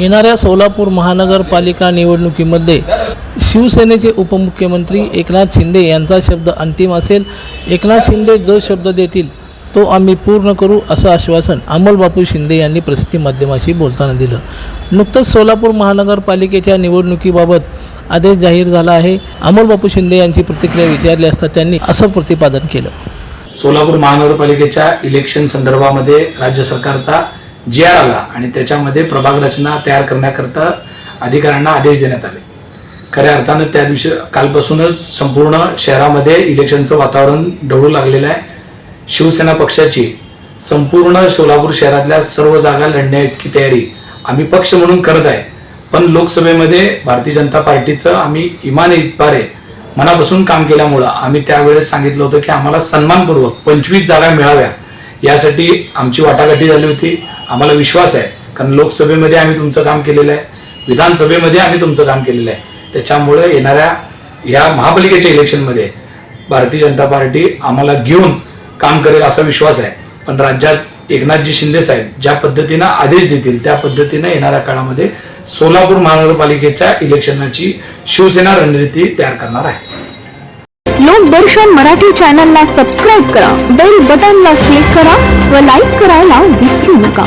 येणाऱ्या सोलापूर महानगरपालिका निवडणुकीमध्ये शिवसेनेचे उपमुख्यमंत्री एकनाथ शिंदे यांचा शब्द अंतिम असेल. एकनाथ शिंदे जो शब्द देतील तो आम्ही पूर्ण करू असं आश्वासन अमोलबापू शिंदे यांनी प्रसिद्धी माध्यमाशी बोलताना दिलं. नुकतंच सोलापूर महानगरपालिकेच्या निवडणुकीबाबत आदेश जाहीर झाला आहे. अमोलबापू शिंदे यांची प्रतिक्रिया विचारली असता त्यांनी असं प्रतिपादन केलं. सोलापूर महानगरपालिकेच्या इलेक्शन संदर्भामध्ये राज्य सरकारचा जी आर आला आणि त्याच्यामध्ये प्रभाग रचना तयार करण्याकरता अधिकाऱ्यांना आदेश देण्यात आले. खऱ्या अर्थानं त्या दिवशी कालपासूनच संपूर्ण शहरामध्ये इलेक्शनचं वातावरण ढवळू लागलेलं आहे. शिवसेना पक्षाची संपूर्ण सोलापूर शहरातल्या सर्व जागा लढण्याची तयारी आम्ही पक्ष म्हणून करत आहे. पण लोकसभेमध्ये भारतीय जनता पार्टीचं आम्ही इमान इतबारे मनापासून काम केल्यामुळं आम्ही त्यावेळेस सांगितलं होतं की आम्हाला सन्मानपूर्वक पंचवीस जागा मिळाव्या. यासाठी आमची वाटाघाटी झाली होती. आम्हाला विश्वास आहे. कारण लोकसभेमध्ये आम्ही तुमचं काम केलेलं आहे. विधानसभेमध्ये आम्ही तुमचं काम केलेलं आहे. त्याच्यामुळे येणाऱ्या या महापालिकेच्या इलेक्शनमध्ये भारतीय जनता पार्टी आम्हाला घेऊन काम करेल असा विश्वास आहे. पण राज्यात एकनाथजी शिंदे साहेब ज्या पद्धतीनं आदेश देतील त्या पद्धतीनं येणाऱ्या काळामध्ये सोलापूर महानगरपालिकेच्या इलेक्शनाची शिवसेना रणनीती तयार करणार आहे. लोकदर्शन मराठी चॅनलला सबस्क्राईब करा बेल बटनला क्लिक करा व लाईक करायला विसरू नका.